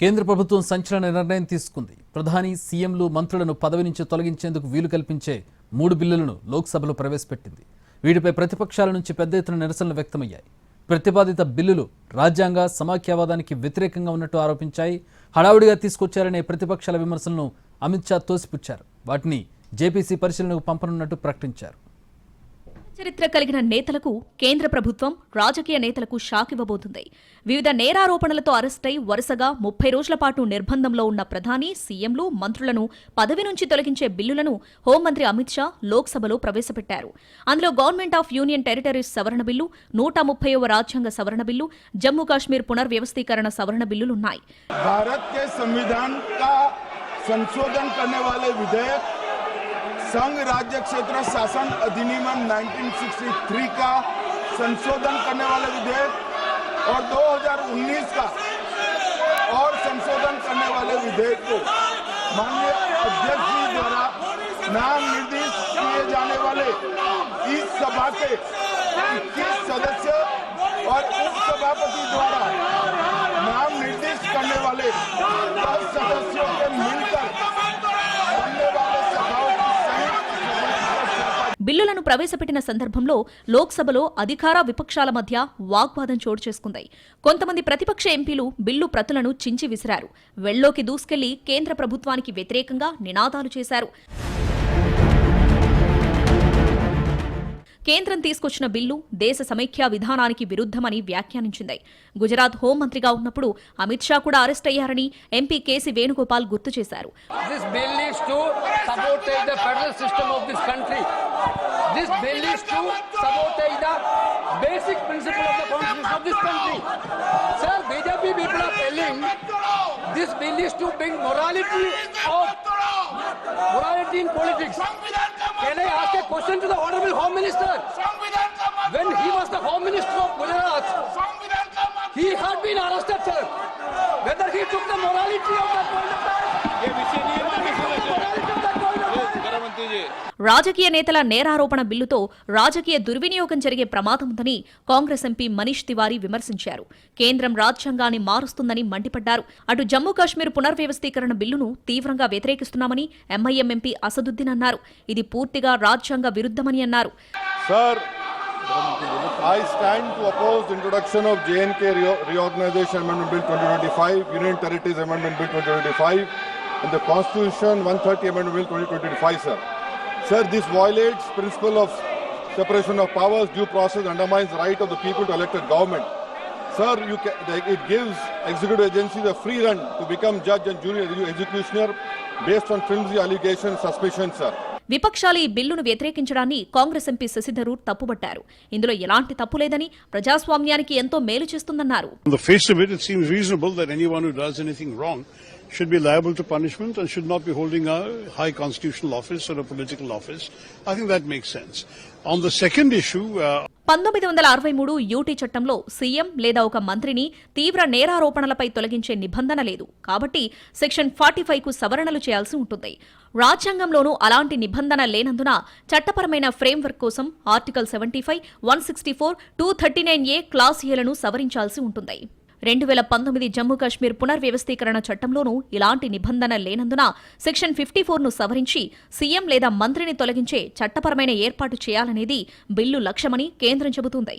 కేంద్ర ప్రభుత్వం సంచలన నిర్ణయం తీసుకుంది. ప్రధాని సీఎంలు మంత్రులను పదవి నుంచి తొలగించేందుకు వీలు కల్పించే మూడు బిల్లులను లోక్సభలో ప్రవేశపెట్టింది. వీటిపై ప్రతిపక్షాల నుంచి పెద్ద ఎత్తున నిరసనలు వ్యక్తమయ్యాయి. ప్రతిపాదిత బిల్లులు రాజ్యాంగ సమాఖ్యావాదానికి వ్యతిరేకంగా ఉన్నట్టు ఆరోపించాయి. హడావుడిగా తీసుకొచ్చారనే ప్రతిపక్షాల విమర్శలను అమిత్ షా తోసిపుచ్చారు. వాటిని జేపీసీ పరిశీలనకు పంపనున్నట్టు ప్రకటించారు. చరిత్ర కలిగిన నేతలకు కేంద్ర ప్రభుత్వం రాజకీయ నేతలకు షాక్ ఇవ్వబోతుంది. వివిధ నేరారోపణలతో అరెస్టై వరుసగా ముప్పై రోజుల పాటు నిర్బంధంలో ఉన్న ప్రధాని సీఎంలు మంత్రులను పదవి నుంచి తొలగించే బిల్లులను హోంమంత్రి అమిత్ షా లోక్సభలో ప్రవేశపెట్టారు. అందులో గవర్నమెంట్ ఆఫ్ యూనియన్ టెరిటరీస్ సవరణ బిల్లు నూట ముప్పైవ రాజ్యాంగ సవరణ బిల్లు జమ్మూ కాశ్మీర్ పునర్వ్యవస్థీకరణ సవరణ బిల్లులున్నాయి. భారత్ కే సంశోధన విధేయక్ संघ राज्य क्षेत्र शासन अधिनियम 1963 का संशोधन करने वाले विधेयक और 2019 का और संशोधन करने वाले विधेयक को माननीय अध्यक्ष जी द्वारा नाम निर्देश किए जाने वाले इस सभा के 21 सदस्य और उप सभापति द्वारा బిల్లులను ప్రవేశపెట్టిన సందర్భంలో లోక్సభలో అధికార విపక్షాల మధ్య వాగ్వాదం చోటు చేసుకుంది. కొంతమంది ప్రతిపక్ష ఎంపీలు బిల్లు ప్రతులను చించి విసిరారు. వెళ్ళోకి దూసుకెళ్ళి కేంద్ర ప్రభుత్వానికి వ్యతిరేకంగా నినాదాలు చేశారు. కేంద్రం తీసుకొచ్చిన బిల్లు దేశ సమైఖ్యా విధానానికి విరుద్ధమని వ్యాఖ్యానించింది. గుజరాత్ హోంమంత్రిగా ఉన్నప్పుడు అమిత్ షా కూడా అరెస్ట్ అయ్యారని ఎంపీ కేసి వేణుగోపాల్ గుర్తు చేశారు. Bill is to bring morality of Question to the honorable home minister? When he was the home minister of Gujarat, he had been arrested, sir. Whether he took the morality of that point of time, రాజకీయ నేతల నేరారోపణ బిల్లుతో రాజకీయ దుర్వినియోగం జరిగే ప్రమాదం ఉందని Congress MP Manish Tiwari విమర్శించారు. కేంద్రం రాజ్యాంగాన్ని మారుస్తుందని మండిపడ్డారు. అటు జమ్మూ కాశ్మీర్ పునర్వ్యవస్థీకరణ బిల్లును తీవ్రంగా వ్యతిరేకిస్తున్నామని ఎంఐఎం ఎంపీ అసదుద్దీన్ అన్నారు. ఇది పూర్తిగా రాజ్యాంగ విరుద్ధమని అన్నారు. Sir, I stand to oppose the introduction of JNK Reo- Reorganization Amendment Bill 2025, Union Territories Amendment Bill 2025, and the Constitution 130 Amendment Bill 2025, sir. Sir, this violates principle of separation of powers, due process, undermines the right of the people to elect a government. Sir, you ca- the- it gives executive agencies a free run to become judge and jury executioner based on flimsy allegations, suspicions, sir. విపక్షాలు ఈ బిల్లును వ్యతిరేకించడాన్ని Congress MP Shashi Tharoor తప్పుపట్టారు ఇందులో ఎలాంటి తప్పు లేదని ప్రజాస్వామ్యానికి ఎంతో మేలు చేస్తుందన్నారు should be liable to punishment and should not be holding a high constitutional office or a political office. I think that makes sense. On the second issue, uh, పంతొమ్మిది వందల అరవై మూడు యూటీ చట్టంలో సీఎం లేదా ఒక మంత్రిని తీవ్ర నేరారోపణలపై తొలగించే నిబంధన లేదు కాబట్టి సెక్షన్ ఫార్టీ ఫైవ్కు సవరణలు చేయాల్సి ఉంటుంది రాజ్యాంగంలోనూ అలాంటి నిబంధన లేనందున చట్టపరమైన ఫ్రేమ్వర్క్ కోసం article seventy five one sixty four two thirty nine A clause ఏలను సవరించాల్సి ఉంటుంది రెండు వేల పంతొమ్మిది జమ్మూ కాశ్మీర్ పునర్వ్యవస్థీకరణ చట్టంలోనూ ఇలాంటి నిబంధన లేనందున సెక్షన్ ఫిఫ్టీ ఫోర్ను సవరించి సీఎం లేదా మంత్రిని తొలగించే చట్టపరమైన ఏర్పాటు చేయాలనేది బిల్లు లక్ష్యమని కేంద్రం చెబుతుంది.